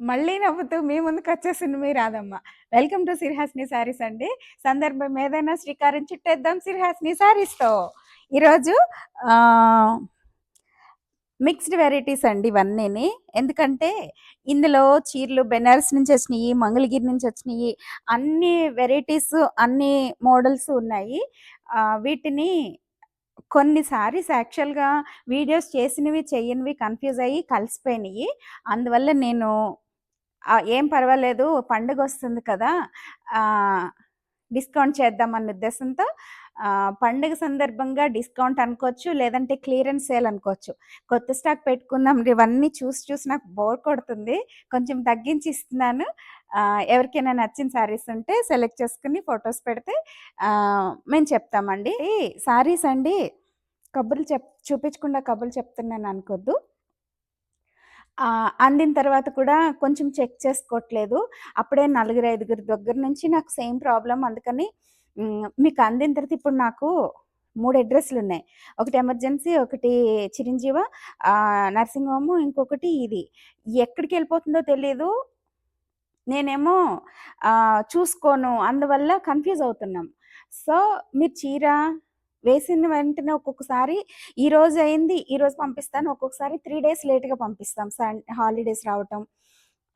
మళ్ళీ నవ్వుతూ మీ ముందుకు వచ్చేసింది మీ Radhamma welcome to Sirihasni sarees అండి. సందర్భం ఏదైనా శ్రీకారం చుట్టేద్దాం సిరిహాస్ని శారీస్తో ఈరోజు మిక్స్డ్ వెరైటీస్ అండి ఇవన్నీని. ఎందుకంటే ఇందులో చీరలు బెనారస్ నుంచి వచ్చినాయి మంగళగిరి నుంచి వచ్చినాయి అన్ని వెరైటీస్ అన్ని మోడల్స్ ఉన్నాయి. వీటిని కొన్ని సారీస్ యాక్చువల్గా వీడియోస్ చేసినవి చేయనివి కన్ఫ్యూజ్ అయ్యి కలిసిపోయినాయి. అందువల్ల నేను ఏం పర్వాలేదు పండుగ వస్తుంది కదా డిస్కౌంట్ చేద్దామన్న ఉద్దేశంతో పండుగ సందర్భంగా డిస్కౌంట్ అనుకోవచ్చు లేదంటే క్లియరెన్స్ సేల్ అనుకోవచ్చు. కొత్త స్టాక్ పెట్టుకుందాం ఇవన్నీ చూసి చూసి నాకు బోర్ కొడుతుంది. కొంచెం తగ్గించి ఇస్తున్నాను ఎవరికైనా నచ్చిన శారీస్ ఉంటే సెలెక్ట్ చేసుకుని ఫొటోస్ పెడితే మేము చెప్తామండి. శారీస్ అండి కబుర్లు చెప్ చూపించకుండా కబుర్లు చెప్తున్నాను అనుకోద్దు. అందిన తర్వాత కూడా కొంచెం చెక్ చేసుకోవట్లేదు. అప్పుడే నలుగురు ఐదుగురు దగ్గర నుంచి నాకు సేమ్ ప్రాబ్లం అందుకని మీకు అందిన తర్వాత ఇప్పుడు నాకు మూడు అడ్రస్లు ఉన్నాయి. ఒకటి ఎమర్జెన్సీ ఒకటి చిరంజీవ నర్సింగ్ హోమ్ ఇంకొకటి ఇది. ఎక్కడికి వెళ్ళిపోతుందో తెలియదు నేనేమో చూసుకోను. అందువల్ల కన్ఫ్యూజ్ అవుతున్నాం. సో మీరు చీర? వేసిన వెంటనే ఒక్కొక్కసారి ఈ రోజు అయింది ఈ రోజు పంపిస్తాను ఒక్కొక్కసారి త్రీ డేస్ లేట్గా పంపిస్తాం సన్ హాలిడేస్ రావటం.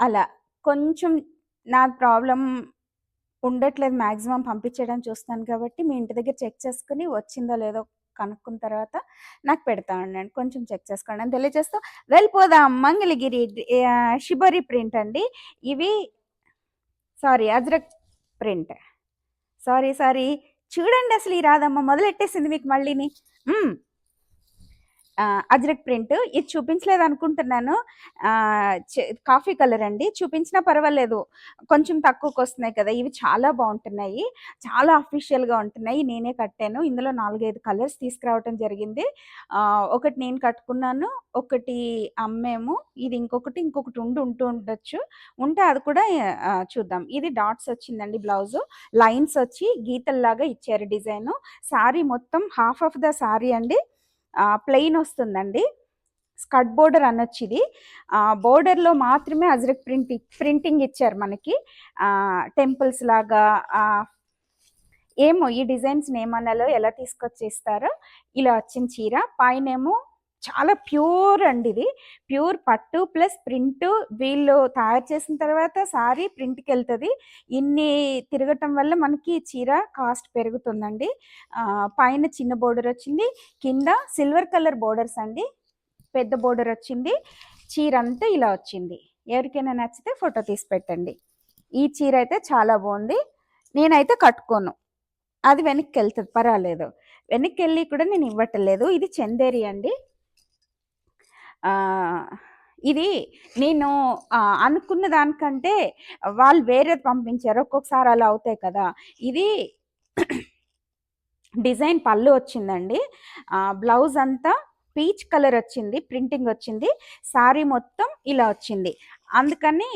అలా కొంచెం నా ప్రాబ్లం ఉండట్లేదు మ్యాక్సిమం పంపించడం చూస్తాను కాబట్టి మీ ఇంటి దగ్గర చెక్ చేసుకుని వచ్చిందో లేదో కనుక్కున్న తర్వాత నాకు పెడతా ఉండండి కొంచెం చెక్ చేసుకోండి. అని తెలియజేస్తూ వెళ్ళిపోదాం. మంగళగిరి షిబరి ప్రింట్ అండి. ఇవి saree Ajrak print saree saree చూడండి అసలు ఈ రాదమ్మ మొదలెట్టేసింది మీకు మళ్ళీని. అజ్రక్ ప్రింట్. ఇది చూపించలేదు అనుకుంటున్నాను కాఫీ కలర్ అండి. చూపించినా పర్వాలేదు. కొంచెం తక్కువకి వస్తున్నాయి కదా ఇవి చాలా బాగుంటున్నాయి. చాలా అఫీషియల్గా ఉంటున్నాయి. నేనే కట్టాను. ఇందులో నాలుగైదు కలర్స్ తీసుకురావటం జరిగింది. ఒకటి నేను కట్టుకున్నాను ఒకటి అమ్మేము. ఇది ఇంకొకటి ఇంకొకటి ఉండి ఉంటూ ఉండొచ్చు. ఉంటే అది కూడా చూద్దాం. ఇది డాట్స్ వచ్చిందండి బ్లౌజ్. లైన్స్ వచ్చి గీతల్లాగా ఇచ్చారు డిజైను. శారీ మొత్తం హాఫ్ ఆఫ్ ద సారీ అండి. ప్లెయిన్ వస్తుందండి. స్కట్ బోర్డర్ అనొచ్చు ఇది బోర్డర్లో మాత్రమే అజ్రక్ ప్రింటింగ్ ప్రింటింగ్ ఇచ్చారు మనకి. టెంపుల్స్ లాగా ఏమో ఈ డిజైన్స్ ఏమన్నాలో ఎలా తీసుకొచ్చేస్తారో ఇలా వచ్చిన చీర. పైనేమో చాలా ప్యూర్ అండి ఇది. ప్యూర్ పట్టు ప్లస్ ప్రింట్ వీళ్ళు తయారు చేసిన తర్వాత సారీ ప్రింట్కి వెళ్తుంది ఇన్ని తిరగటం వల్ల మనకి చీర కాస్ట్ పెరుగుతుందండి. పైన చిన్న బోర్డర్ వచ్చింది కింద సిల్వర్ కలర్ బోర్డర్స్ అండి. పెద్ద బోర్డర్ వచ్చింది చీర అంతా ఇలా వచ్చింది. ఎవరికైనా నచ్చితే ఫోటో తీసి పెట్టండి. ఈ చీర అయితే చాలా బాగుంది. నేనైతే కట్టుకోను. అది వెనక్కి వెళ్తుంది పర్వాలేదు. వెనక్కి వెళ్ళి కూడా నేను ఇవ్వట్లేదు. ఇది చందేరి అండి. ఇది నేను అనుకున్న దానికంటే వాళ్ళు వేరేది పంపించారు. ఒక్కొక్కసారి అలా అవుతాయి కదా. ఇది డిజైన్ పళ్ళు వచ్చిందండి. బ్లౌజ్ అంతా పీచ్ కలర్ వచ్చింది ప్రింటింగ్ వచ్చింది సారీ మొత్తం ఇలా వచ్చింది. అందుకని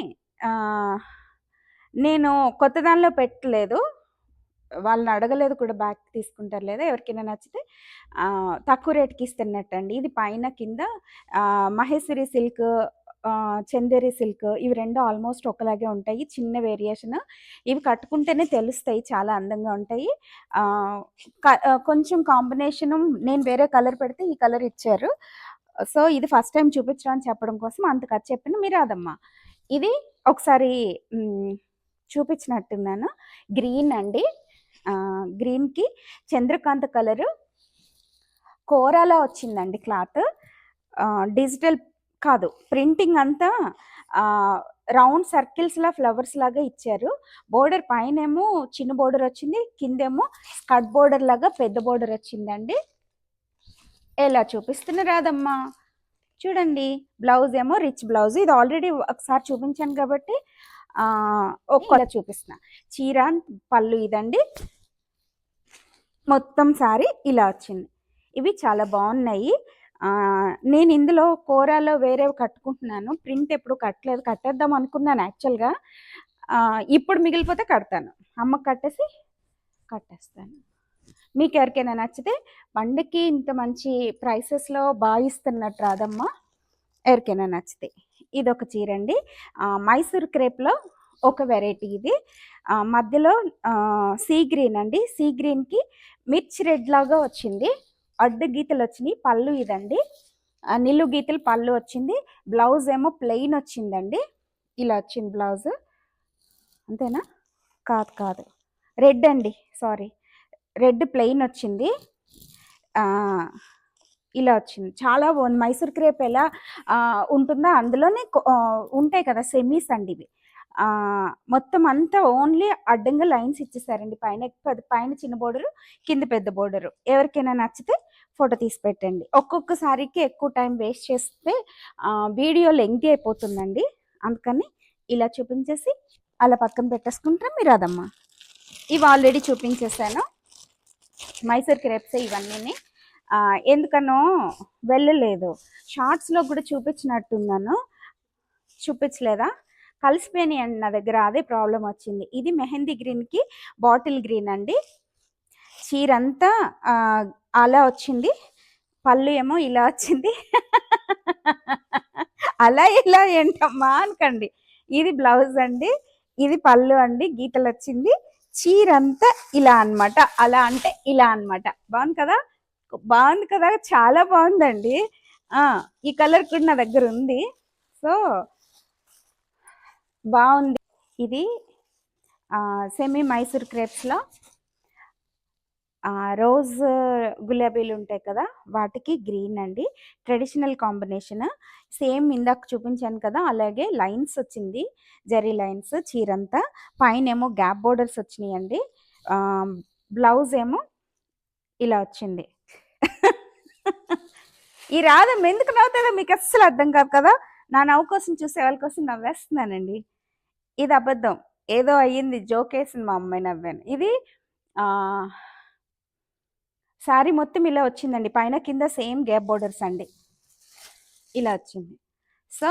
నేను కొత్త దానిలో పెట్టలేదు. వాళ్ళని అడగలేదు కూడా బ్యాక్ తీసుకుంటారు లేదా ఎవరికైనా నచ్చితే తక్కువ రేట్కి ఇస్తున్నట్టండి. ఇది పైన కింద మహేశ్వరి సిల్క్ చందేరి సిల్క్ ఇవి రెండు ఆల్మోస్ట్ ఒకలాగే ఉంటాయి. చిన్న వేరియేషన్. ఇవి కట్టుకుంటేనే తెలుస్తాయి చాలా అందంగా ఉంటాయి. క- కొంచెం కాంబినేషన్ నేను వేరే కలర్ పెడితే ఈ కలర్ ఇచ్చారు. సో ఇది ఫస్ట్ టైం చూపించడం చెప్పడం కోసం అంత ఖర్చు చెప్పిన మీరు అదమ్మా ఇది ఒకసారి చూపించినట్టున్నాను. గ్రీన్ అండి. గ్రీన్కి చంద్రకాంత కలరు. కోరాలో వచ్చిందండి క్లాత్. డిజిటల్ కాదు ప్రింటింగ్ అంతా రౌండ్ సర్కిల్స్లా ఫ్లవర్స్ లాగా ఇచ్చారు. బోర్డర్ పైనేమో చిన్న బోర్డర్ వచ్చింది కిందేమో కట్ బోర్డర్ లాగా పెద్ద బోర్డర్ వచ్చిందండి. ఎలా చూపిస్తున్న రాదమ్మా చూడండి బ్లౌజ్ ఏమో రిచ్ బ్లౌజ్. ఇది ఆల్రెడీ ఒకసారి చూపించాను కాబట్టి ఆ, ఒక్క చూపిస్తున్నా. చీర పళ్ళు ఇదండి. మొత్తం సారీ ఇలా వచ్చింది. ఇవి చాలా బాగున్నాయి. నేను ఇందులో కూరలో వేరేవి కట్టుకుంటున్నాను. ప్రింట్ ఎప్పుడు కట్టలేదు. కట్టేద్దాం అనుకున్నాను యాక్చువల్గా. ఇప్పుడు మిగిలిపోతే కడతాను. అమ్మకి కట్టేసి కట్టేస్తాను. మీకు ఎవరికైనా నచ్చితే పండుగకి ఇంత మంచి ప్రైసెస్లో భావిస్తున్నట్టు రాదమ్మా. ఎవరికైనా నచ్చితే ఇదొక చీర అండి. మైసూర్ క్రేప్లో ఒక వెరైటీ ఇది. మధ్యలో సీ గ్రీన్ అండి. సీ గ్రీన్కి మిర్చి రెడ్ లాగా వచ్చింది. అడ్డు గీతలు వచ్చినాయి. పళ్ళు ఇదండి. నిల్లు గీతలు పళ్ళు వచ్చింది. బ్లౌజ్ ఏమో ప్లెయిన్ వచ్చిందండి. ఇలా వచ్చింది బ్లౌజ్ అంతేనా? కాదు కాదు. రెడ్ అండి. సారీ రెడ్ ప్లెయిన్ వచ్చింది. ఇలా వచ్చింది. చాలా బాగుంది. మైసూర్ క్రేప్ ఎలా ఉంటుందో అందులోనే ఉంటాయి కదా సెమీస్ అండి ఇవి. మొత్తం అంతా ఓన్లీ అడ్డంగా లైన్స్ ఇచ్చేసారండి. పైన పైన చిన్న బోర్డరు కింద పెద్ద బోర్డరు. ఎవరికైనా నచ్చితే ఫోటో తీసి పెట్టండి. ఒక్కొక్కసారికి ఎక్కువ టైం వేస్ట్ చేస్తే వీడియో లెంగ్తీ అయిపోతుందండి. అందుకని ఇలా చూపించేసి అలా పక్కన పెట్టేసుకుంటారా మీరు అదమ్మా. ఇవి ఆల్రెడీ చూపించేసాను. మైసూర్ క్రేప్స్ ఇవన్నీ ఎందుకనో వెళ్ళలేదు. షార్ట్స్లో కూడా చూపించినట్టున్నాను. చూపించలేదా? కలిసిపోయినాయి అండి నా దగ్గర. అదే ప్రాబ్లం వచ్చింది. ఇది మెహందీ గ్రీన్కి బాటిల్ గ్రీన్ అండి. చీరంతా అలా వచ్చింది. పళ్ళు ఏమో ఇలా వచ్చింది. అలా ఇలా ఏంటమ్మా అనకండి. ఇది బ్లౌజ్ అండి. ఇది పళ్ళు అండి. గీతలు వచ్చింది. చీర అంతా ఇలా అన్నమాట. అలా అంటే ఇలా అన్నమాట. బాగుంది కదా? బాగుంది కదా? చాలా బాగుందండి. ఈ కలర్ కూడా నా దగ్గర ఉంది. సో బాగుంది. ఇది సెమీ మైసూర్ క్రేప్స్లో రోజ్ గులాబీలు ఉంటాయి కదా వాటికి గ్రీన్ అండి. ట్రెడిషనల్ కాంబినేషన్ సేమ్ ఇందాక చూపించాను కదా అలాగే లైన్స్ వచ్చింది. జరీ లైన్స్ చీరంతా. పైన ఏమో గ్యాప్ బోర్డర్స్ వచ్చినాయండి బ్లౌజ్ ఏమో ఇలా వచ్చింది. ఈ రాధం ఎందుకు నవ్వుతుందో మీకు అస్సలు అర్థం కాదు కదా. నా నవ్వు కోసం చూసే వాళ్ళ కోసం నవ్వేస్తున్నానండి. ఇది అబద్ధం. ఏదో అయ్యింది జోకేసింది మా అమ్మాయి నవ్వాను. ఇది శారీ మొత్తం ఇలా వచ్చిందండి. పైన కింద సేమ్ గ్యాప్ బోర్డర్స్ అండి. ఇలా వచ్చింది. సో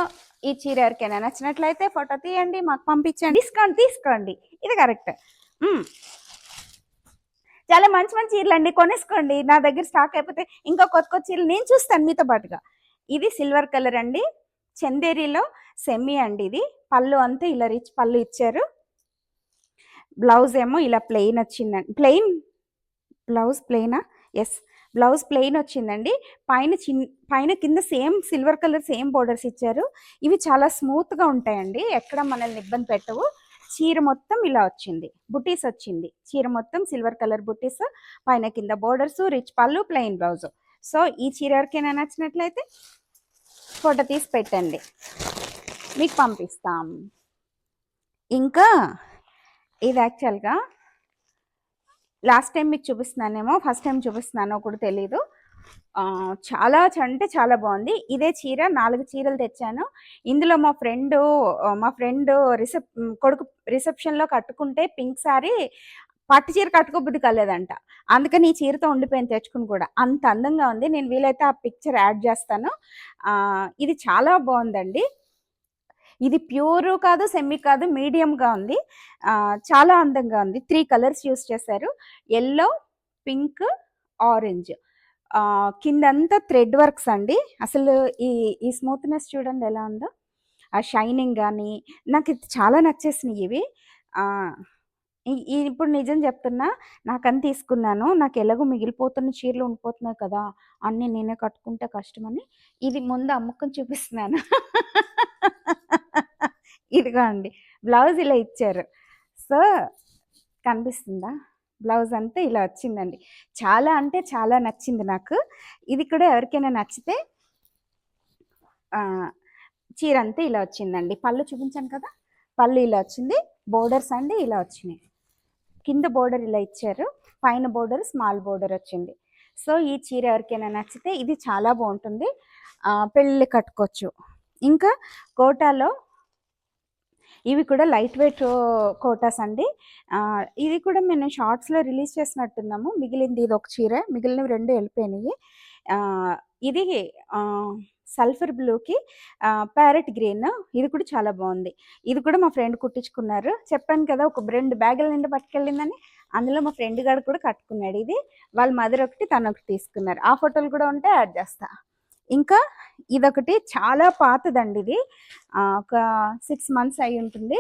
ఈ చీర ఎవరికైనా నచ్చినట్లయితే ఫోటో తీయండి మాకు పంపించండి. డిస్కౌంట్ తీసుకోండి. ఇది కరెక్ట్. చాలా మంచి మంచి చీరలు అండి. కొనేసుకోండి. నా దగ్గర స్టాక్ అయిపోతే ఇంకా కొత్త కొత్త చీరలు నేను చూస్తాను మీతో పాటుగా. ఇది సిల్వర్ కలర్ అండి. చందేరిలో సెమీ అండి ఇది. పళ్ళు అంతా ఇలా రిచ్ పళ్ళు ఇచ్చారు. బ్లౌజ్ ఏమో ఇలా ప్లెయిన్ వచ్చిందండి ప్లెయిన్? బ్లౌజ్ ప్లెయినా? ఎస్ బ్లౌజ్ ప్లెయిన్ వచ్చిందండి. పైన చిన్ పైన కింద same silver colour same borders ఇచ్చారు. ఇవి చాలా స్మూత్గా ఉంటాయండి. ఎక్కడ మనల్ని ఇబ్బంది పెట్టవు. చీర మొత్తం ఇలా వచ్చింది. బుటీస్ వచ్చింది. చీర మొత్తం సిల్వర్ కలర్ బుటీస్ పైన కింద బోర్డర్స్ రిచ్ పళ్ళు ప్లెయిన్ బ్లౌజ్. సో ఈ చీర ఎవరికైనా నచ్చినట్లయితే ఫోటో తీసి పెట్టండి. మీకు పంపిస్తాం. ఇంకా ఇది యాక్చువల్గా లాస్ట్ టైం మీకు చూపిస్తున్నానేమో ఫస్ట్ టైం చూపిస్తున్నానో కూడా తెలీదు. చాలా అంటే చాలా బాగుంది. ఇదే చీర నాలుగు చీరలు తెచ్చాను. ఇందులో మా ఫ్రెండ్ మా ఫ్రెండ్ రిసెప్ కొడుకు రిసెప్షన్లో కట్టుకుంటే పింక్ సారీ పట్టు చీర కట్టుకోబుద్ధి కాలేదంట. అందుకని ఈ చీరతో ఉండిపోయింది తెచ్చుకుని కూడా. అంత అందంగా ఉంది. నేను వీలైతే ఆ పిక్చర్ యాడ్ చేస్తాను. ఇది చాలా బాగుందండి. ఇది ప్యూర్ కాదు సెమీ కాదు మీడియంగా ఉంది. చాలా అందంగా ఉంది. త్రీ కలర్స్ యూస్ చేశారు. Yellow pink orange. కిందంతా థ్రెడ్ వర్క్స్ అండి. అసలు ఈ ఈ స్మూత్నెస్ చూడండి ఎలా ఉందో. ఆ షైనింగ్ కానీ నాకు ఇది చాలా నచ్చేసినాయి ఇవి. ఇప్పుడు నిజం చెప్తున్నా నాకని తీసుకున్నాను. నాకు ఎలాగో మిగిలిపోతున్న చీరలు ఉండిపోతున్నాయి కదా అన్నీ నేనే కట్టుకుంటే కష్టమని ఇది ముందు అమ్ముకుని చూపిస్తున్నాను. ఇదిగో అండి బ్లౌజ్ ఇలా ఇచ్చారు. సో కనిపిస్తుందా? బ్లౌజ్ అంతా ఇలా వచ్చిందండి. చాలా అంటే చాలా నచ్చింది నాకు. ఇది కూడా ఎవరికైనా నచ్చితే చీర అంతా ఇలా వచ్చిందండి. పళ్ళు చూపించాను కదా పళ్ళు ఇలా వచ్చింది. బోర్డర్స్ అండి ఇలా వచ్చినాయి. కింద బోర్డర్ ఇలా ఇచ్చారు. పైన బోర్డర్ స్మాల్ బోర్డర్ వచ్చింది. సో ఈ చీర ఎవరికైనా నచ్చితే ఇది చాలా బాగుంటుంది. పెళ్ళి కట్టుకోవచ్చు. ఇంకా కోటాలో ఇవి కూడా లైట్ వెయిట్ కోటాస్ అండి. ఇది కూడా మేము షార్ట్స్లో రిలీజ్ చేసినట్టున్నాము. మిగిలింది ఇది ఒక చీర. మిగిలినవి రెండు వెళ్ళిపోయినాయి. ఇది సల్ఫర్ బ్లూకి ప్యారెట్ గ్రీన్. ఇది కూడా చాలా బాగుంది. ఇది కూడా మా ఫ్రెండ్ కుట్టించుకున్నారు. చెప్పాను కదా ఒక రెండు బ్యాగుల నిండా పట్టుకెళ్ళిందని. అందులో మా ఫ్రెండ్ గారు కూడా కట్టుకున్నాడు ఇది. వాళ్ళ మదర్ ఒకటి తను ఒకటి తీసుకున్నారు. ఆ ఫోటోలు కూడా ఉంటే యాడ్ చేస్తా. ఇంకా ఇదొకటి చాలా పాతదండి ఇది. ఒక సిక్స్ మంత్స్ అయి ఉంటుంది.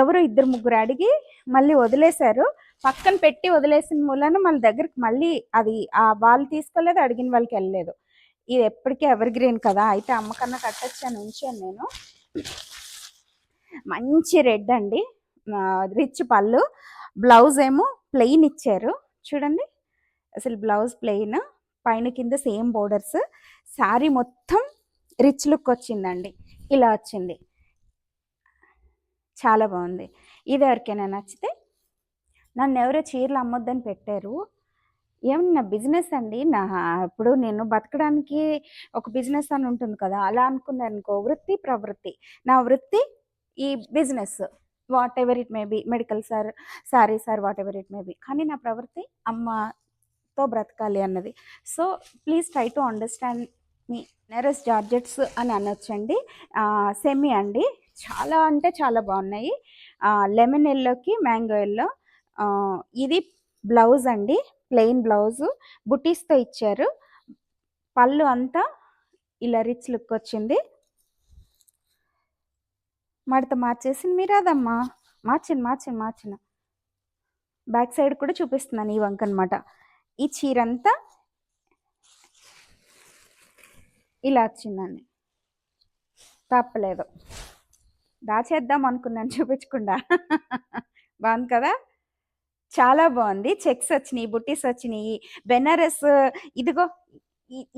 ఎవరో ఎవరు ఇద్దరు ముగ్గురు అడిగి మళ్ళీ వదిలేశారు. పక్కన పెట్టి వదిలేసిన మూలన మళ్ళీ దగ్గరికి మళ్ళీ అది ఆ వాళ్ళు తీసుకోలేదు అడిగిన వాళ్ళకి వెళ్ళలేదు. ఇది ఎప్పటికీ ఎవర్ గ్రీన్ కదా. అయితే అమ్మకన్నా కట్టచ్చు ఉంచాను నేను. మంచి రెడ్ అండి. రిచ్ పళ్ళు. బ్లౌజ్ ఏమో ప్లెయిన్ ఇచ్చారు. చూడండి. అసలు బ్లౌజ్ ప్లెయిన్ పైన కింద సేమ్ బోర్డర్స్ శారీ మొత్తం రిచ్ లుక్ వచ్చిందండి. ఇలా వచ్చింది. చాలా బాగుంది. ఇది ఎవరికైనా నచ్చితే నన్ను ఎవరో చీరలు అమ్మొద్దని పెట్టారు. ఏమన్నా నా బిజినెస్ అండి? నా ఇప్పుడు నేను బతకడానికి ఒక బిజినెస్ అని ఉంటుంది కదా అలా అనుకున్నాను అనుకో వృత్తి ప్రవృత్తి. నా వృత్తి ఈ business. Whatever it may be medical sir sorry sir whatever it may be కానీ నా ప్రవృత్తి అమ్మతో బ్రతకాలి అన్నది. So please try to understand మీ నెరస్ జార్జెట్స్ అని అనొచ్చండి. సెమీ అండి. చాలా అంటే చాలా బాగున్నాయి. లెమన్ ఎల్లోకి మ్యాంగో ఎల్లో ఇది బ్లౌజ్ అండి. ప్లెయిన్ బ్లౌజ్ బుటీస్తో ఇచ్చారు. పళ్ళు అంతా ఇలా రిచ్ లుక్ వచ్చింది. మడత మార్చేసింది మీరాదమ్మా మార్చిన మార్చింది మార్చిన. బ్యాక్ సైడ్ కూడా చూపిస్తున్నాను ఈ వంక అనమాట ఈ చీర అంతా ఇలా వచ్చిందండి. తప్పలేదు. దాచేద్దాం అనుకున్నాను చూపించకుండా. బాగుంది కదా? చాలా బాగుంది. చెక్స్ వచ్చినాయి బుట్టీస్ వచ్చినాయి బెనారస్ ఇదిగో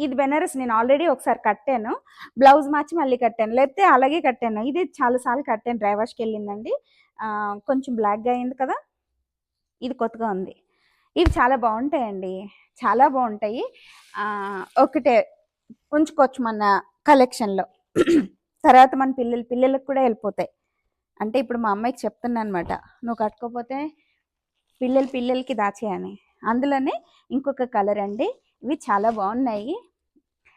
ఇది బెనారస్ నేను ఆల్రెడీ ఒకసారి కట్టాను. బ్లౌజ్ మార్చి మళ్ళీ కట్టాను. లేకపోతే అలాగే కట్టాను. ఇది చాలాసార్లు కట్టాను. డ్రైవర్స్కి వెళ్ళిందండి. కొంచెం బ్లాక్గా అయింది కదా. ఇది కొత్తగా ఉంది. ఇవి చాలా బాగుంటాయండి. చాలా బాగుంటాయి. ఒకటే ఉంచుకోవచ్చు మన కలెక్షన్లో. తర్వాత మన పిల్లలు పిల్లలకు కూడా వెళ్ళిపోతాయి. అంటే ఇప్పుడు మా అమ్మాయికి చెప్తున్నా అనమాట నువ్వు కట్టుకోపోతే పిల్లలు పిల్లలకి దాచేయని అందులోనే ఇంకొక కలర్ అండి. ఇవి చాలా బాగున్నాయి.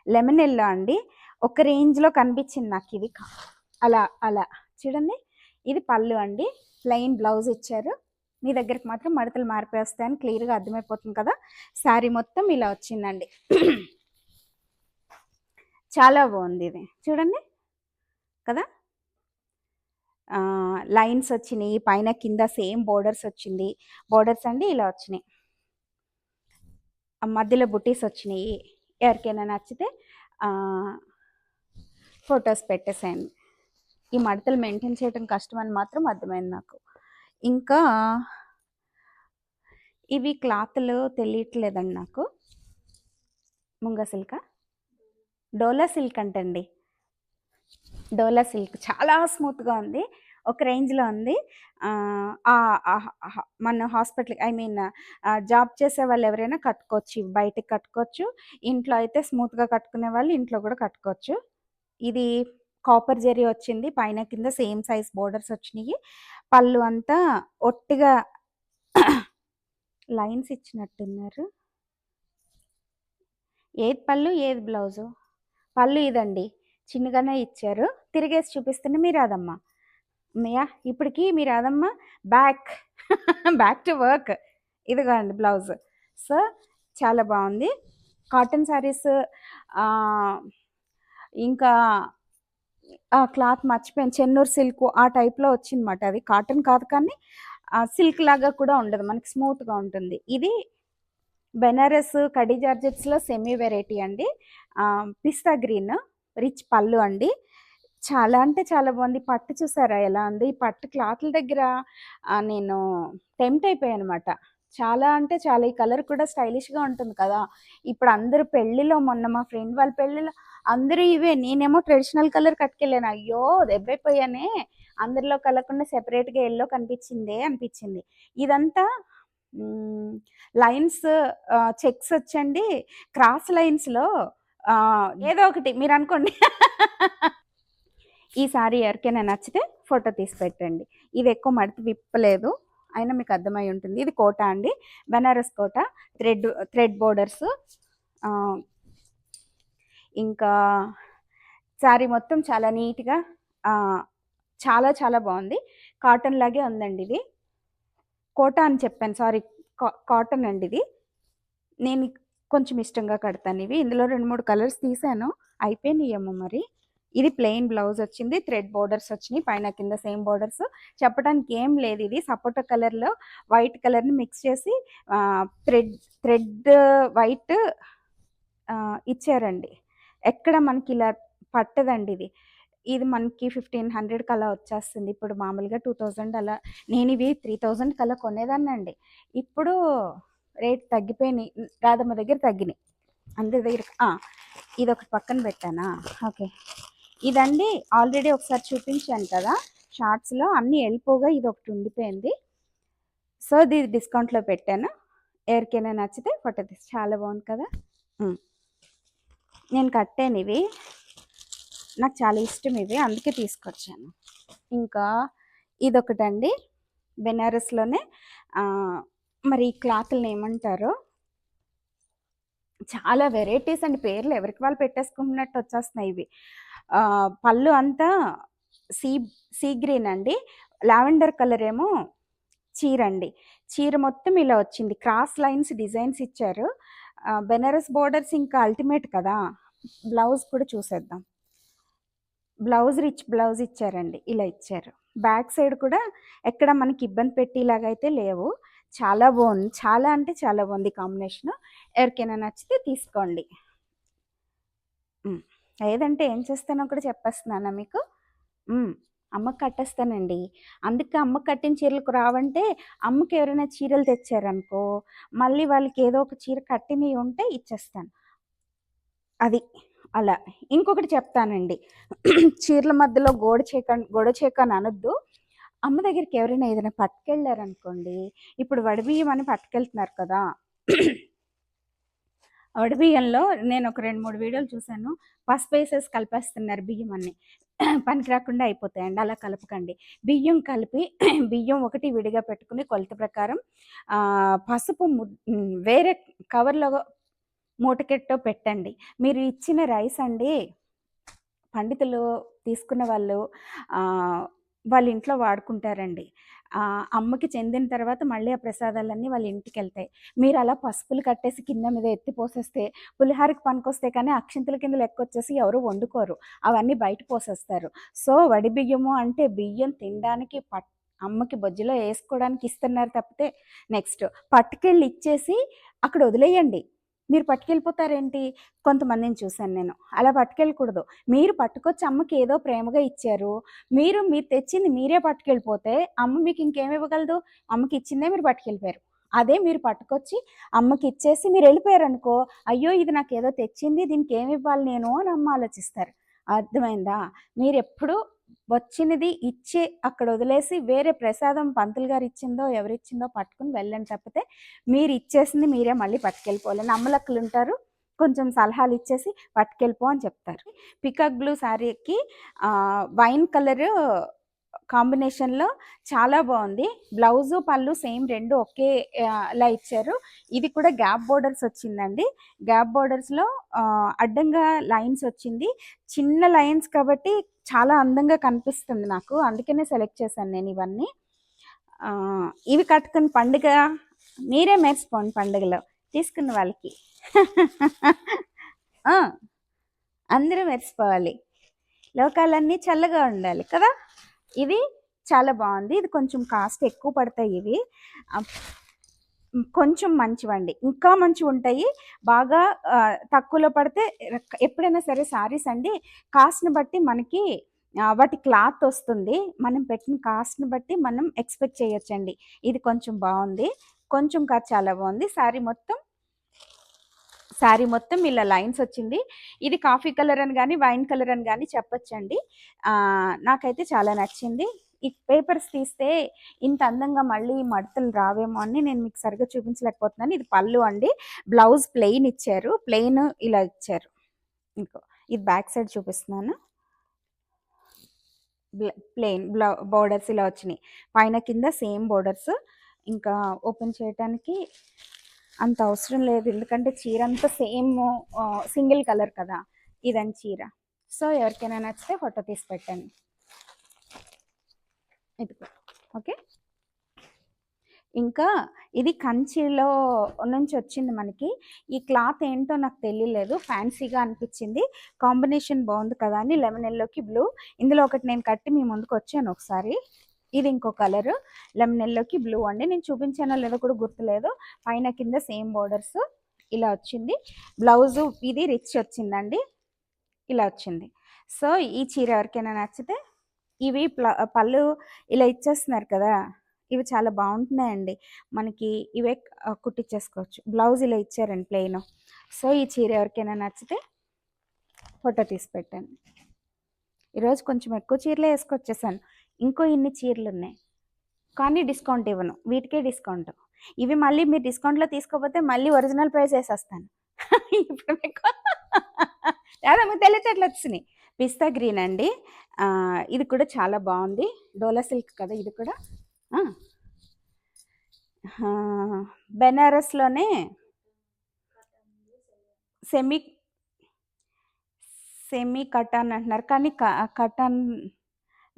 లెమన్ ఎల్లో అండి. ఒక రేంజ్లో కనిపించింది నాకు ఇది అలా అలా. చూడండి. ఇది పళ్ళు అండి. ప్లెయిన్ బ్లౌజ్ ఇచ్చారు. మీ దగ్గరికి మాత్రం మడతలు మారిపోస్తాయని క్లియర్గా అర్థమైపోతుంది కదా. శారీ మొత్తం ఇలా వచ్చిందండి. చాలా బాగుంది ఇది. చూడండి కదా. లైన్స్ వచ్చినాయి పైన కింద సేమ్ బోర్డర్స్ వచ్చింది. బోర్డర్స్ అండి ఇలా వచ్చినాయి. మధ్యలో బుటీస్ వచ్చినాయి. ఎవరికైనా నచ్చితే ఫొటోస్ పెట్టేసాయండి. ఈ మడతలు మెయింటైన్ చేయడం కష్టం అని మాత్రం అర్థమైంది నాకు. ఇంకా ఇవి క్లాత్లు తెలియట్లేదండి నాకు. ముంగ సిల్కా? డోలా సిల్క్ అంటండి. డోలా సిల్క్. చాలా స్మూత్గా ఉంది. ఒక రేంజ్లో ఉంది. మన హాస్పిటల్ ఐ మీన్ జాబ్ చేసే వాళ్ళు ఎవరైనా కట్టుకోవచ్చు. బయటకు కట్టుకోవచ్చు. ఇంట్లో అయితే స్మూత్గా కట్టుకునే వాళ్ళు ఇంట్లో కూడా కట్టుకోవచ్చు. ఇది కాపర్ జెరీ వచ్చింది. పైన కింద సేమ్ సైజ్ బోర్డర్స్ వచ్చినాయి. పళ్ళు అంతా ఒట్టిగా లైన్స్ ఇచ్చినట్టున్నారు. ఏది పళ్ళు ఏది బ్లౌజు? పళ్ళు ఇదండి. చిన్నగానే ఇచ్చారు. తిరిగేసి చూపిస్తుంది మీరు అదమ్మా అమ్మయ్య ఇప్పటికి మీ అదమ్మా బ్యాక్ బ్యాక్ టు వర్క్ ఇదిగోండి బ్లౌజ్ సో చాలా బాగుంది. కాటన్ శారీస్ ఇంకా ఆ క్లాత్ మర్చిపోయాను. చెన్నూరు సిల్క్ ఆ టైప్లో వచ్చిందన్నమాట అది. కాటన్ కాదు కానీ సిల్క్ లాగా కూడా ఉండదు. మనకి స్మూత్గా ఉంటుంది. ఇది బెనారస్ కడి జార్జెట్స్లో సెమీ వెరైటీ అండి. పిస్తా గ్రీన్ రిచ్ పళ్ళు అండి. చాలా అంటే చాలా బాగుంది. పట్టు చూసారా ఎలా ఉంది? ఈ పట్టు క్లాత్ల దగ్గర నేను టెంప్ట్ అయిపోయాను అనమాట చాలా అంటే చాలా ఈ కలర్ కూడా స్టైలిష్గా ఉంటుంది కదా. ఇప్పుడు అందరూ పెళ్ళిలో మొన్న మా ఫ్రెండ్ వాళ్ళ పెళ్ళిలో అందరూ ఇవే. నేనేమో ట్రెడిషనల్ కలర్ కట్టుకెళ్ళాను. అయ్యో దెబ్బైపోయానే. అందరిలో కలగకుండా సెపరేట్గా ఎల్లో కనిపించిందే అనిపించింది. ఇదంతా లైన్స్ చెక్స్ వచ్చండి. క్రాస్ లైన్స్లో ఏదో ఒకటి మీరు అనుకోండి. ఈ సారీ ఎవరికైనా నచ్చితే ఫోటో తీసి పెట్టండి. ఇది ఎక్కువ మడత విప్పలేదు. అయినా మీకు అర్థమై ఉంటుంది. ఇది కోట అండి. Banaras Kota. Thread thread borders. ఇంకా శారీ మొత్తం చాలా నీట్గా చాలా చాలా బాగుంది. కాటన్ లాగే ఉందండి ఇది. కోట అని చెప్పాను. సారీ కాటన్ అండి ఇది. నేను కొంచెం ఇష్టంగా కడతాను ఇవి. ఇందులో రెండు మూడు కలర్స్ తీసాను. అయిపోయినాయేమో మరి. ఇది ప్లెయిన్ బ్లౌజ్ వచ్చింది. థ్రెడ్ బోర్డర్స్ వచ్చినాయి. పైన కింద సేమ్ బోర్డర్స్. చెప్పడానికి ఏం లేదు ఇది. సపోటా కలర్లో వైట్ కలర్ని మిక్స్ చేసి థ్రెడ్ థ్రెడ్ వైట్ ఇచ్చారండి. ఎక్కడ మనకి ఇలా పట్టదండి ఇది. ఇది మనకి ఫిఫ్టీన్ హండ్రెడ్కి అలా వచ్చేస్తుంది. ఇప్పుడు మామూలుగా టూ థౌజండ్ అలా. నేను ఇవి త్రీ థౌజండ్కి అలా కొనేదాన్ని అండి ఇప్పుడు రేట్ తగ్గిపోయినాయి. రాధమ్మ దగ్గర తగ్గినాయి. అందరి దగ్గర ఇది ఒకటి పక్కన పెట్టానా? ఓకే. ఇదండి ఆల్రెడీ ఒకసారి చూపించాను కదా. షార్ట్స్లో అన్నీ వెళ్ళిపోగా ఇది ఒకటి ఉండిపోయింది. సో ఇది డిస్కౌంట్లో పెట్టాను. ఎవరికైనా నచ్చితే ఫోటో తీసి చాలా బాగుంది కదా. నేను కట్టాను ఇవి. నాకు చాలా ఇష్టం ఇవి. అందుకే తీసుకొచ్చాను. ఇంకా ఇదొకటండి. బెనారస్లోనే మరి ఈ క్లాత్లను ఏమంటారో? చాలా వెరైటీస్ అండ్ పేర్లు. ఎవరికి వాళ్ళు పెట్టేసుకుంటున్నట్టు వచ్చేస్తున్నాయి ఇవి. పళ్ళు అంతా సీ సీ గ్రీన్ అండి. లావెండర్ కలర్ ఏమో చీర అండి. చీర మొత్తం ఇలా వచ్చింది. క్రాస్ లైన్స్ డిజైన్స్ ఇచ్చారు. బెనారస్ బోర్డర్స్ ఇంకా అల్టిమేట్ కదా. బ్లౌజ్ కూడా చూసేద్దాం. బ్లౌజ్ రిచ్ బ్లౌజ్ ఇచ్చారండి. ఇలా ఇచ్చారు. బ్యాక్ సైడ్ కూడా ఎక్కడ మనకి ఇబ్బంది పెట్టేలాగైతే లేవు. చాలా బాగుంది. చాలా అంటే చాలా బాగుంది కాంబినేషన్. ఎవరికైనా నచ్చితే తీసుకోండి. లేదంటే ఏం చేస్తానో కూడా చెప్పేస్తున్నానా మీకు? అమ్మ కట్టేస్తానండి. అందుకే అమ్మ కట్టిన చీరలకు రావంటే అమ్మకి ఎవరైనా చీరలు తెచ్చారనుకో మళ్ళీ వాళ్ళకి ఏదో ఒక చీర కట్టినవి ఉంటే ఇచ్చేస్తాను. అది. అలా. ఇంకొకటి చెప్తానండి. చీరల మధ్యలో గోడ చేక గోడ చేక అని అనొద్దు. అమ్మ దగ్గరికి ఎవరైనా ఏదైనా పట్టుకెళ్ళారనుకోండి ఇప్పుడు వడిబియ్యం అని పట్టుకెళ్తున్నారు కదా. వడిబియ్యంలో నేను ఒక రెండు మూడు వీడియోలు చూశాను. పసుపు వేసేసి కలిపేస్తున్నారు బియ్యం అన్ని. పనికి రాకుండా అయిపోతాయండి అలా కలపకండి. బియ్యం కలిపి బియ్యం ఒకటి విడిగా పెట్టుకుని కొలత ప్రకారం పసుపు వేరే కవర్లో మూటకెట్టో పెట్టండి. మీరు ఇచ్చిన రైస్ అండి పండితులు తీసుకున్న వాళ్ళు వాళ్ళ ఇంట్లో వాడుకుంటారండి అమ్మకి చెందిన తర్వాత మళ్ళీ ఆ ప్రసాదాలన్నీ వాళ్ళ ఇంటికి వెళ్తాయి మీరు అలా పసుపులు కట్టేసి కింద మీద ఎత్తి పోసేస్తే పులిహారకి పనికొస్తే కానీ అక్షింతల కింద లెక్క వచ్చేసి ఎవరు వండుకోరు. అవన్నీ బయట పోసేస్తారు. సో వడి బియ్యము అంటే బియ్యం తినడానికి పట్ అమ్మకి బొజ్జులో వేసుకోవడానికి ఇస్తున్నారు తప్పితే నెక్స్ట్ పట్టుకెళ్ళి ఇచ్చేసి అక్కడ వదిలేయండి. మీరు పట్టుకెళ్ళిపోతారేంటి? కొంతమందిని చూశాను నేను. అలా పట్టుకెళ్ళకూడదు. మీరు పట్టుకొచ్చి అమ్మకి ఏదో ప్రేమగా ఇచ్చారు. మీరు మీరు తెచ్చింది మీరే పట్టుకెళ్ళిపోతే అమ్మ మీకు ఇంకేమి ఇవ్వగలదు? అమ్మకి ఇచ్చిందే మీరు పట్టుకెళ్ళిపోయారు. అదే మీరు పట్టుకొచ్చి అమ్మకి ఇచ్చేసి మీరు వెళ్ళిపోయారు అనుకో అయ్యో ఇది నాకు ఏదో తెచ్చింది దీనికి ఏమి ఇవ్వాలి నేను అని అమ్మ ఆలోచిస్తారు. అర్థమైందా? మీరు ఎప్పుడు వచ్చినది ఇచ్చి అక్కడ వదిలేసి వేరే ప్రసాదం పంతులు గారు ఇచ్చిందో ఎవరిచ్చిందో పట్టుకుని వెళ్ళండి తప్పితే మీరు ఇచ్చేసింది మీరే మళ్ళీ పట్టుకెళ్ళిపోవాలి. నమ్మలక్కలు ఉంటారు. కొంచెం సలహాలు ఇచ్చేసి పట్టుకెళ్ళిపో అని చెప్తారు. పికాక్ బ్లూ శారీకి వైన్ కలర్ కాంబినేషన్లో చాలా బాగుంది. బ్లౌజు పళ్ళు సేమ్ రెండు ఒకేలా ఇచ్చారు. ఇది కూడా గ్యాప్ బోర్డర్స్ వచ్చిందండి. గ్యాప్ బోర్డర్స్లో అడ్డంగా లైన్స్ వచ్చింది. చిన్న లైన్స్ కాబట్టి చాలా అందంగా కనిపిస్తుంది నాకు. అందుకనే సెలెక్ట్ చేశాను నేను ఇవన్నీ. ఇవి కట్టుకుని పండుగ మీరే మెరిసిపోండి పండుగలో. తీసుకున్న వాళ్ళకి. అందరూ మెరిసిపోవాలి. లోకాలన్నీ చల్లగా ఉండాలి కదా? ఇది చాలా బాగుంది. ఇది కొంచెం కాస్ట్ ఎక్కువ పడతాయి ఇవి. కొంచెం మంచివండి. ఇంకా మంచిగా ఉంటాయి బాగా తక్కువలో పడితే ఎప్పుడైనా సరే సారీస్ అండి. కాస్ట్ని బట్టి మనకి వాటి క్లాత్ వస్తుంది. మనం పెట్టిన కాస్ట్ని బట్టి మనం ఎక్స్పెక్ట్ చేయొచ్చండి. ఇది కొంచెం బాగుంది. కొంచెం కాదు చాలా బాగుంది. శారీ మొత్తం శారీ మొత్తం ఇలా లైన్స్ వచ్చింది. ఇది కాఫీ కలర్ అని కానీ వైన్ కలర్ అని కానీ చెప్పొచ్చండి. నాకైతే చాలా నచ్చింది. ఈ పేపర్స్ తీస్తే ఇంత అందంగా మళ్ళీ మడతలు రావేమో అని నేను మీకు సరిగ్గా చూపించలేకపోతున్నాను. ఇది పళ్ళు అండి. బ్లౌజ్ ప్లెయిన్ ఇచ్చారు. ప్లెయిన్ ఇలా ఇచ్చారు. ఇంకో ఇది బ్యాక్ సైడ్ చూపిస్తున్నాను. ప్లెయిన్ బ్లౌ బోర్డర్స్ ఇలా వచ్చినాయి. పైన కింద సేమ్ బోర్డర్స్. ఇంకా ఓపెన్ చేయడానికి అంత అవసరం లేదు. ఎందుకంటే చీర అంతా సేమ్ సింగిల్ కలర్ కదా. ఇదని చీర. సో ఎవరికైనా నచ్చితే ఫోటో తీసి పెట్టండి. ఓకే. ఇంకా ఇది కంచిలో నుంచి వచ్చింది మనకి. ఈ క్లాత్ ఏంటో నాకు తెలియలేదు. ఫ్యాన్సీగా అనిపించింది. కాంబినేషన్ బాగుంది కదా అని లెమన్ ఎల్లోకి బ్లూ. ఇందులో ఒకటి నేను కట్టి మీ ముందుకు వచ్చాను ఒకసారి. ఇది ఇంకో కలర్. లెమన్ ఎల్లోకి బ్లూ అండి. నేను చూపించానో లేదో కూడా గుర్తులేదు. పైన కింద సేమ్ బోర్డర్స్ ఇలా వచ్చింది. బ్లౌజు ఇది రిచ్ వచ్చిందండి. ఇలా వచ్చింది. సో ఈ చీర ఎవరికైనా నచ్చితే ఇవి ప్ల- పళ్ళు ఇలా ఇచ్చేస్తున్నారు కదా ఇవి చాలా బాగుంటున్నాయండి. మనకి ఇవే కుట్టించేసుకోవచ్చు బ్లౌజ్ ఇలా ఇచ్చారండి ప్లెయిన్. సో ఈ చీర ఎవరికైనా నచ్చితే ఫోటో తీసి పెట్టండి. ఈరోజు కొంచెం ఎక్కువ చీరలే వేసుకొచ్చేసాను. ఇంకో ఇన్ని చీరలు ఉన్నాయి. కానీ డిస్కౌంట్ ఇవ్వను. వీటికే డిస్కౌంట్. ఇవి మళ్ళీ మీరు డిస్కౌంట్లో తీసుకోకపోతే మళ్ళీ ఒరిజినల్ ప్రైస్ వేసేస్తాను. ఇప్పుడు మీకు లేదా మీకు తెలియచేట్లు వచ్చినాయి. పిస్తా గ్రీన్ అండి. ఇది కూడా చాలా బాగుంది. డోలా సిల్క్ కదా ఇది కూడా? బెనారస్లోనే సెమీ సెమీ కటాన్ అంటున్నారు. కానీ క- కటాన్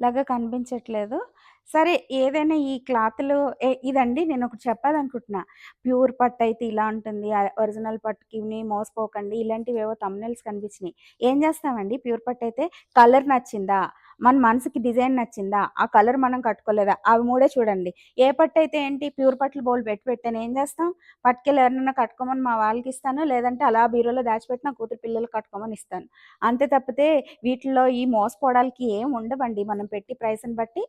లాగా కనిపించట్లేదు. సరే ఏదైనా ఈ క్లాత్లో ఏ- ఇదండి నేను ఒకటి చెప్పాలనుకుంటున్నా. ప్యూర్ పట్టు అయితే ఇలా ఉంటుంది. ఒరిజినల్ పట్టుకి మోసపోకండి. ఇలాంటివి ఏవో తమ్నెల్స్ కనిపించినాయి. ఏం చేస్తామండి? ప్యూర్ పట్టు అయితే కలర్ నచ్చిందా? మన మనసుకి డిజైన్ నచ్చిందా? ఆ కలర్ మనం కట్టుకోలేదా? అవి మూడే చూడండి. ఏ పట్టు అయితే ఏంటి? ప్యూర్ పట్లు బోల్ పెట్టి పెట్టాను. ఏం చేస్తాం? పట్టుకెళ్ళి ఎవరినైనా కట్టుకోమని మా వాళ్ళకి ఇస్తాను. లేదంటే అలా బీరోలో దాచిపెట్టిన కూతురు పిల్లలు కట్టుకోమని ఇస్తాను. అంతే తప్పితే వీటిలో ఈ మోసపోవడానికి ఏం ఉండవండి. మనం పెట్టి ప్రైస్ని బట్టి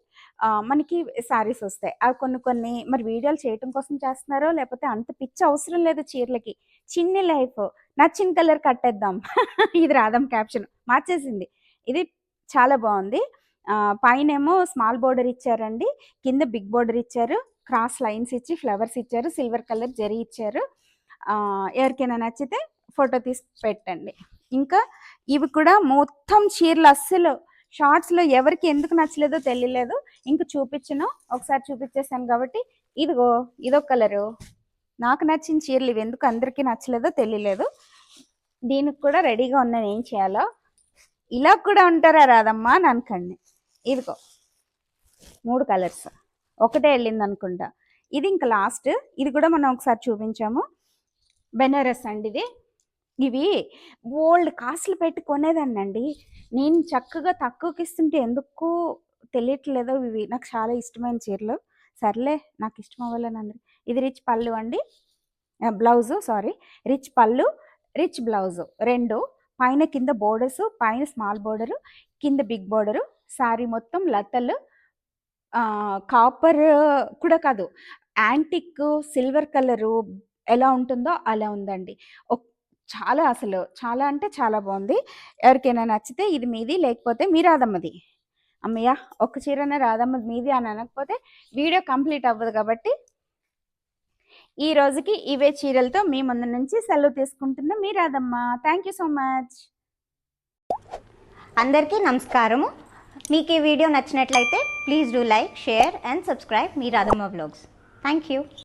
మనకి శారీస్ వస్తాయి. అవి కొన్ని కొన్ని మరి వీడియోలు చేయటం కోసం చేస్తున్నారో లేకపోతే అంత పిచ్చి అవసరం లేదు చీరలకి. చిన్ని లైఫ్. నచ్చిన కలర్ కట్టేద్దాం. ఇది రాధం క్యాప్షన్. మార్చేసింది. ఇది చాలా బాగుంది. పైన ఏమో స్మాల్ బోర్డర్ ఇచ్చారండి. కింద బిగ్ బోర్డర్ ఇచ్చారు. క్రాస్ లైన్స్ ఇచ్చి ఫ్లవర్స్ ఇచ్చారు. సిల్వర్ కలర్ జరీ ఇచ్చారు. ఎవరికైనా నచ్చితే ఫోటో తీసి పెట్టండి. ఇంకా ఇవి కూడా మొత్తం చీరలు అస్సలు షార్ట్స్లో ఎవరికి ఎందుకు నచ్చలేదో తెలియలేదు. ఇంక చూపించను. ఒకసారి చూపించేసాను కాబట్టి ఇదిగో ఇదో కలరు. నాకు నచ్చిన చీరలు ఇవి. ఎందుకు అందరికీ నచ్చలేదో తెలియలేదు. దీనికి కూడా రెడీగా ఉన్నాను ఏం చేయాలో? ఇలా కూడా ఉంటారా రాదమ్మా అని అనుకోండి. ఇదిగో మూడు కలర్స్. ఒకటే వెళ్ళింది అనుకుంటా. ఇది ఇంకా లాస్ట్ ఇది కూడా మనం ఒకసారి చూపించాము. బెనారస్ అండి ఇది. ఇవి ఓల్డ్ కాస్ట్లు పెట్టి కొనేదాన్నండి. నేను చక్కగా తక్కువకి ఇస్తుంటే ఎందుకు తెలియట్లేదో ఇవి. నాకు చాలా ఇష్టమైన చీరలు. సర్లే నాకు ఇష్టం అవ్వాలని అందరు ఇది రిచ్ పళ్ళు అండి. బ్లౌజు సారీ రిచ్ పళ్ళు రిచ్ బ్లౌజు రెండు. పైన కింద బోర్డర్స్ పైన స్మాల్ బోర్డరు కింద బిగ్ బోర్డరు శారీ మొత్తం లతలు కాపర్ కూడా కాదు. యాంటిక్ సిల్వర్ కలరు ఎలా ఉంటుందో అలా ఉందండి. ఒక్- చాలా అసలు చాలా అంటే చాలా బాగుంది. ఎవరికైనా నచ్చితే ఇది మీది లేకపోతే మీ రాదమ్మది అమ్మయ్య ఒక చీరనే రాదమ్మది మీది అని అనకపోతే వీడియో కంప్లీట్ అవ్వదు కాబట్టి ఈ రోజుకి ఇవే చీరలతో మీ ముందు నుంచి సెలవు తీసుకుంటున్న మీ Radhamma thank you so much అందరికీ నమస్కారము. మీకు ఈ వీడియో నచ్చినట్లయితే please do like share and subscribe me Radhamma vlogs. Thank you